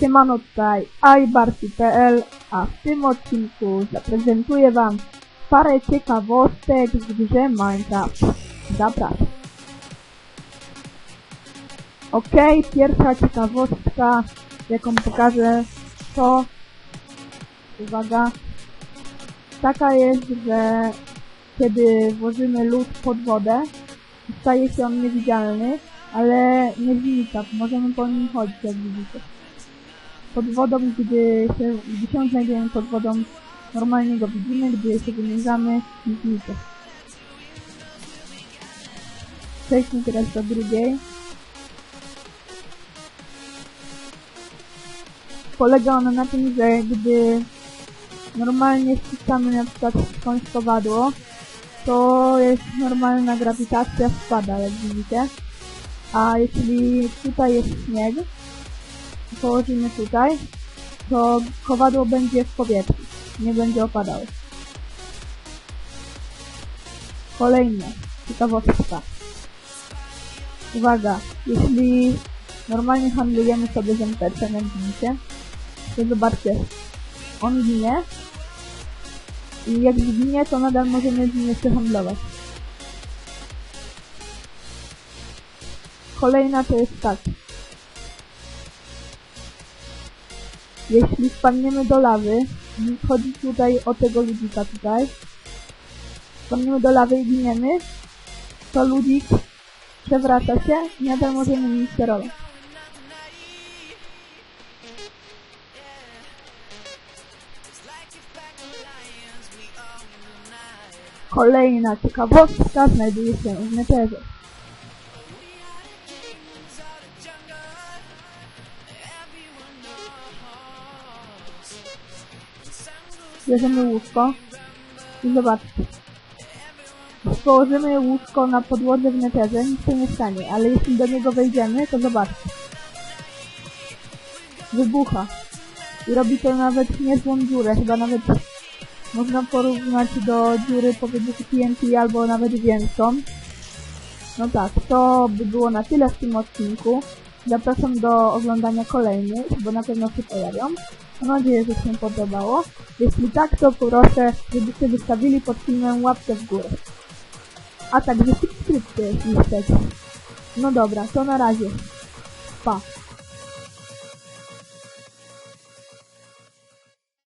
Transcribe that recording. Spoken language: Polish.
Siemano tutaj iBarty.pl, a w tym odcinku zaprezentuję wam parę ciekawostek w grze Minecraft. Zapraszam. Okej, pierwsza ciekawostka, jaką pokażę, to uwaga, taka jest, że kiedy włożymy lód pod wodę, staje się on niewidzialny, ale nie znika, możemy po nim chodzić, jak widzicie pod wodą, gdy się, gdy się znajdujemy pod wodą, normalnie go widzimy, gdy się wynurzamy, znika. Przejdźmy teraz do drugiej. Polega ona na tym, że gdy normalnie ściskamy na przykład skądś kowadło, to jest normalna grawitacja spada, jak widzicie. A jeśli tutaj jest śnieg, położymy tutaj, to kowadło będzie w powietrzu, nie będzie opadało. Kolejne, ciekawostka. Uwaga, jeśli normalnie handlujemy sobie z NPC, jak widzicie, to zobaczcie, on ginie i jak zginie, to nadal możemy z nim jeszcze handlować. Kolejna to jest tak. Jeśli wpadniemy do lawy, chodzi tutaj o tego ludzika tutaj, wpadniemy do lawy i giniemy, to ludzik przewraca się i nadal możemy nim sterować. Kolejna ciekawostka znajduje się w neterze. Bierzemy łóżko i zobaczcie. Położymy łóżko na podłodze w neterze, nic się nie stanie, ale jeśli do niego wejdziemy, to zobaczcie. Wybucha. I robi to nawet niezłą dziurę, chyba nawet można porównać do dziury powiedzmy TNT albo nawet większą. No tak, to by było na tyle w tym odcinku. Zapraszam do oglądania kolejnych, bo na pewno się pojawią. Mam nadzieję, że się podobało. Jeśli tak, to proszę, żebyście wystawili pod filmem łapkę w górę. A także subskrypcję, jeśli chcecie. No dobra, to na razie. Pa.